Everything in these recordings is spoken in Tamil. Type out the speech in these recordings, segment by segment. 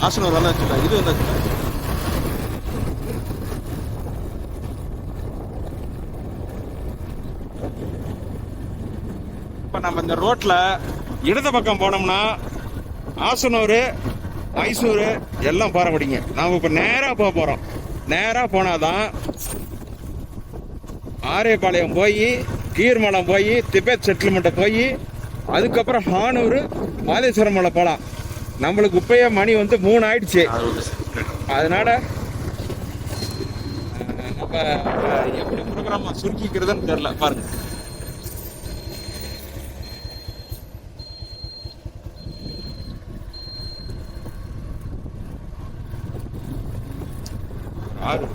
ஆசனம் நல்லா வச்சுட்டா இது வந்தாச்சு இப்போ நம்ம இந்த ரோட்ல இடது பக்கம் போனோம்னா ஆசனூர் மைசூர் எல்லாம் பார முடியுங்க நாம இப்ப நேரா போக போறோம். நேரா போனாதான் ஆரேபாளையம் போய் கீர்மலம் போய் திபெத் செட்டில்மெண்ட்டை போய் அதுக்கப்புறம் ஹானூர் மாதேஸ்வரம் மலை போகலாம் நம்மளுக்கு இப்பயே மணி வந்து மூணு ஆயிடுச்சு அதனால நம்ம எப்படி ப்ரோக்ராமா சுருக்கிக்கிறதுன்னு தெரியல பாருங்க. ஆறு.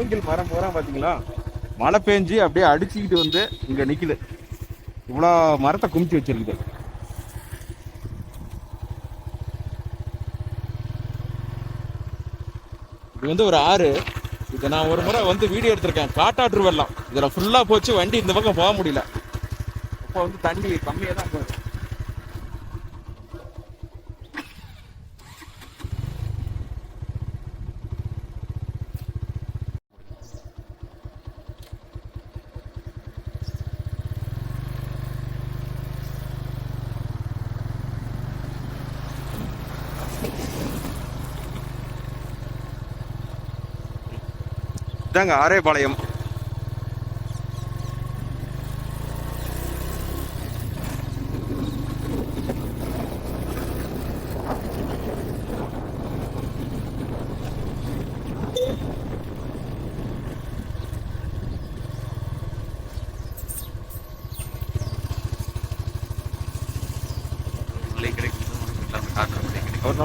மூங்கில் மரம் பூரா பார்த்தீங்களா மழை பெஞ்சு அப்படியே அடிச்சுக்கிட்டு வந்து இங்கே நிற்கிது இவ்வளோ மரத்தை குமிச்சு வச்சிருக்குது. இது வந்து ஒரு ஆறு. இதை நான் ஒரு முறை வந்து வீடியோ எடுத்திருக்கேன். காட்டாற்று வெள்ளம் இதில் ஃபுல்லாக போச்சு. வண்டி இந்த பக்கம் போக முடியல. இப்போ வந்து தண்ணி கம்மியாக தான் போகுது. இதாங்க ஆரேபாளையம்.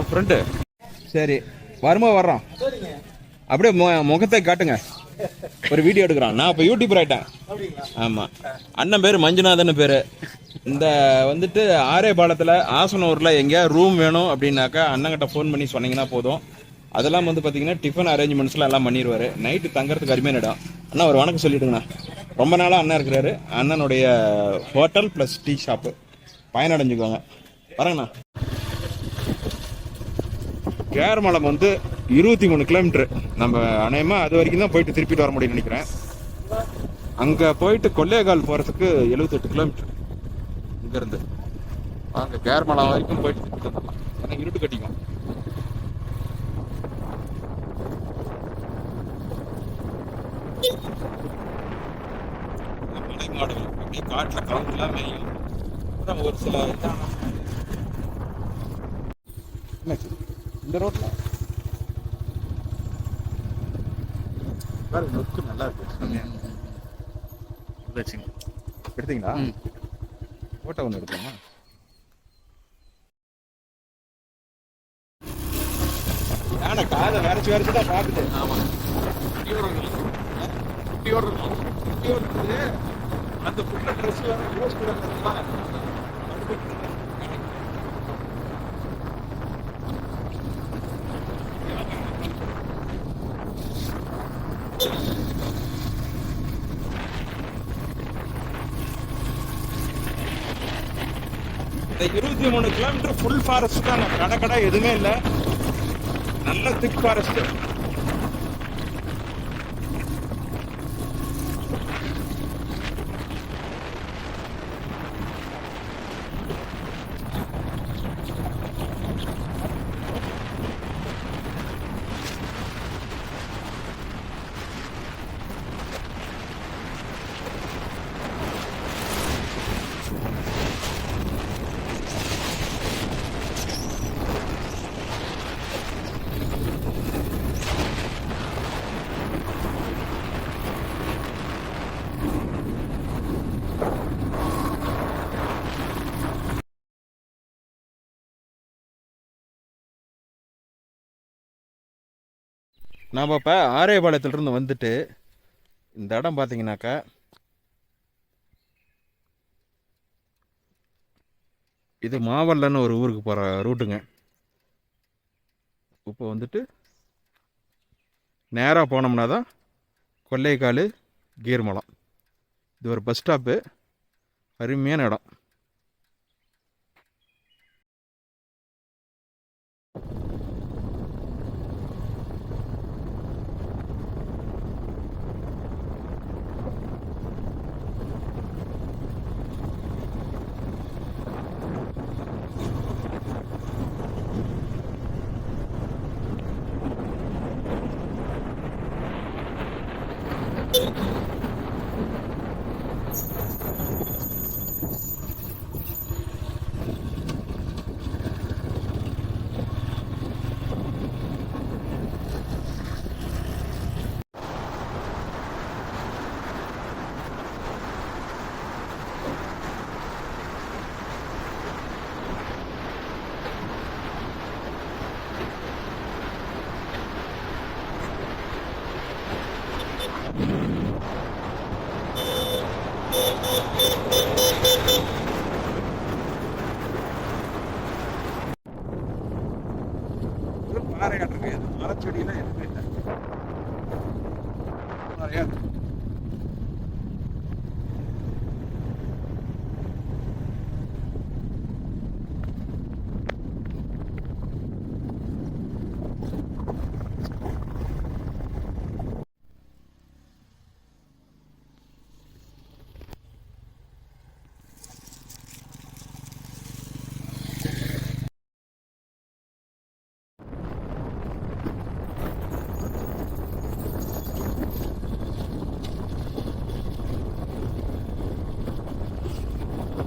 ஃப்ரெண்டு சரி வரும்போது வர்றோம். அப்படியே முகத்தை காட்டுங்க. ஒரு வீடியோ எடுக்கிறான். நான் இப்போ யூடியூபர் ஆயிட்டேன். ஆமாம் அண்ணன் பேர் மஞ்சுநாதன் பேர். இந்த வந்துட்டு ஆரேபாளத்தில் ஆசனூரில் எங்கேயா ரூம் வேணும் அப்படின்னாக்கா அண்ணங்கிட்ட ஃபோன் பண்ணி சொன்னீங்கன்னா போதும். அதெல்லாம் வந்து பார்த்தீங்கன்னா டிஃபன் அரேஞ்ச்மெண்ட்ஸ்லாம் எல்லாம் பண்ணிடுவார் நைட்டு தங்கறதுக்கு அருமையான இடம். அண்ணா ஒரு வணக்கம் சொல்லிடுங்கண்ணா. ரொம்ப நாளாக அண்ணன் இருக்கிறாரு. அண்ணனுடைய ஹோட்டல் ப்ளஸ் டீ ஷாப்பு பயனடைஞ்சுக்கோங்க. வரேங்கண்ணா. கேரமலம் வந்து இருபத்தி மூணு கிலோமீட்டர் நம்ம அநேகமாக அது வரைக்கும் தான் போயிட்டு திருப்பிட்டு வர முடியும்னு நினைக்கிறேன். அங்க போயிட்டு கொள்ளையகால் போறதுக்கு எழுபத்தெட்டு கிலோமீட்டர் இங்க இருந்து கேரமலா வரைக்கும் போயிட்டு திருப்பிட்டு வந்துடலாம். ஏன்னா இருட்டு கட்டிக்கும். மலை மாடுகள் அப்படியே காட்டுல மேயும். அப்புறம் ஒரு சில இதான இந்த ரோட்ல பாருங்க லுக்கு நல்லா இருக்கு. எடுத்தீங்களா? ம். போட்டோ ஒன்று எடுக்கலாமா? யானை காதை வரைச்சு வரைச்சு தான் குட்டியோட இருக்குது அந்த புள்ள ட்ரெஸ் வேற க்ளோஸ் கூட இருபத்தி மூணு கிலோமீட்டர் ஃபுல் ஃபாரஸ்ட் தான் கடை கடை எதுவுமே இல்லை. நல்ல திக் ஃபாரஸ்ட்டு நாம் இப்போ ஆரேபாளையத்துலேருந்து வந்துட்டு இந்த இடம் பார்த்தீங்கன்னாக்கா இது மாவல்லன்னு ஒரு ஊருக்கு போகிற ரூட்டுங்க. இப்போ வந்துட்டு நேராக போனோம்னா தான் கொல்லைக்கால் கீர்மலம். இது ஒரு பஸ் ஸ்டாப்பு. அருமையான இடம்.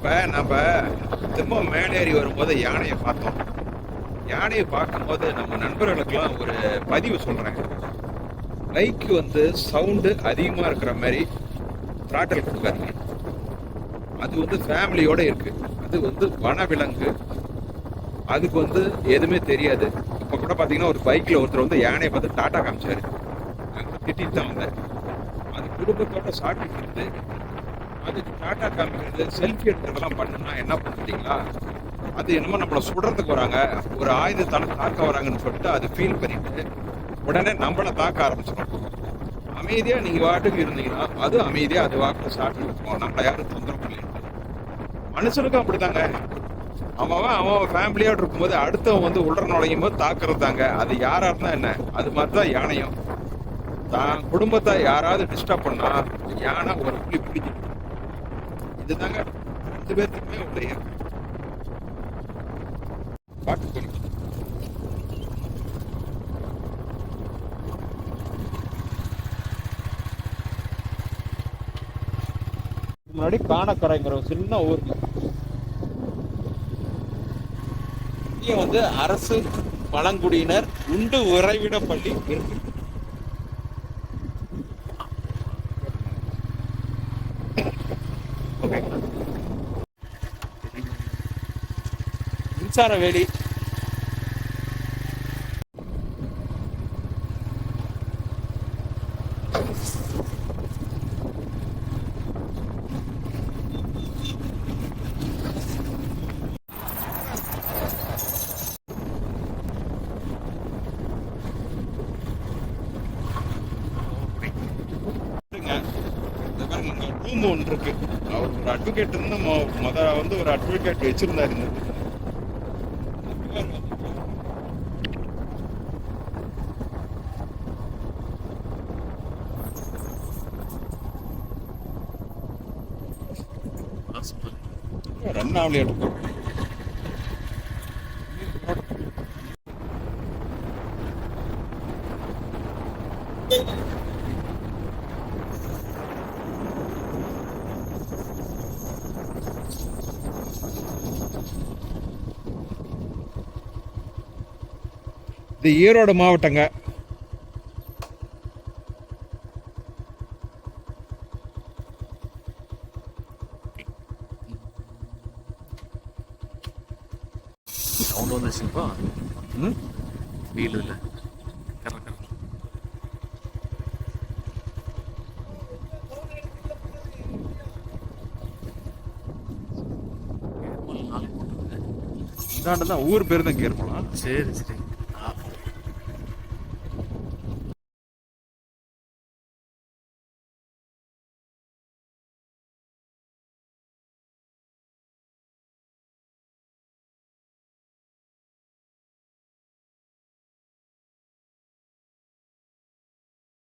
இப்போ நம்ம திரும்ப மேலேறி வரும்போது யானையை பார்த்தோம். யானையை பார்க்கும்போது நம்ம நண்பர்களுக்கெல்லாம் ஒரு பதிவு சொல்கிறேன் பைக் வந்து சவுண்டு அதிகமாக இருக்கிற மாதிரி த்ராட்டல் கொடுக்காதீங்க. அது வந்து ஃபேமிலியோடு இருக்குது அது வந்து வனவிலங்கு. அதுக்கு வந்து எதுவுமே தெரியாது. இப்போ கூட பார்த்தீங்கன்னா ஒரு பைக்கில் ஒருத்தர் வந்து யானையை பார்த்து டாட்டா காமிச்சாரு. நாங்கள் திட்டிட்டு தான் வந்தார். அது குடும்பத்தோட சாப்பிட்டு இருந்து அதுக்கு டாட்டா காமிக்கிறது செல்ஃபி எடுக்கிறதெல்லாம் பண்ணுனா என்ன பண்ணுறீங்களா அது என்னமோ நம்மளை சுடுறதுக்கு வராங்க. ஒரு ஆயுதத்தால தாக்க வராங்கன்னு சொல்லிட்டு அது ஃபீல் பண்ணிட்டு உடனே நம்மளை தாக்க ஆரம்பிச்சிடும். அமைதியாக நீங்கள் வாட்டுக்கு இருந்தீங்கன்னா அது அமைதியாக அது வாக்கு சாப்பிட்டு இருக்கும் நம்மளை யாரும் தொந்தரவு பண்ணிட்டு மனுஷனுக்கும் அப்படிதாங்க அவன் அவன் ஃபேமிலியோடு இருக்கும்போது அடுத்தவன் வந்து உள்ள நுழையும் போது தாக்குறது தாங்க அது யாராக இருந்தால் என்ன? அது மாதிரி தான் யானையும். தான் குடும்பத்தை யாராவது டிஸ்டர்ப் பண்ணா யானை ஒரு புள்ளி பிடிக்கும் இதுதாங்க ரெண்டு பேர்த்துக்குமே உடைய பாட்டு சொல்லி முன்னாடி காணக்கரைங்கிற ஒரு சின்ன ஊருங்க. இங்க வந்து அரசு பழங்குடியினர் உண்டு உறைவிட பள்ளி இருக்கு. மின்சார வேலி பாருங்க, இங்க ஒன்று இருக்கு. அவர் ஒரு அட்வொகேட் இருந்து மொதல் வந்து ஒரு அட்வொகேட் வச்சிருந்தாரு இந்த ரன் ஆகலையா இருக்கும் இது ஈரோடு மாவட்டங்க. சவுண்ட் வந்துச்சுப்பா ம்? வீல் இல்லை. இந்தாண்டு தான் ஊர் பேர் தான் கேர்மலா சரி சரி.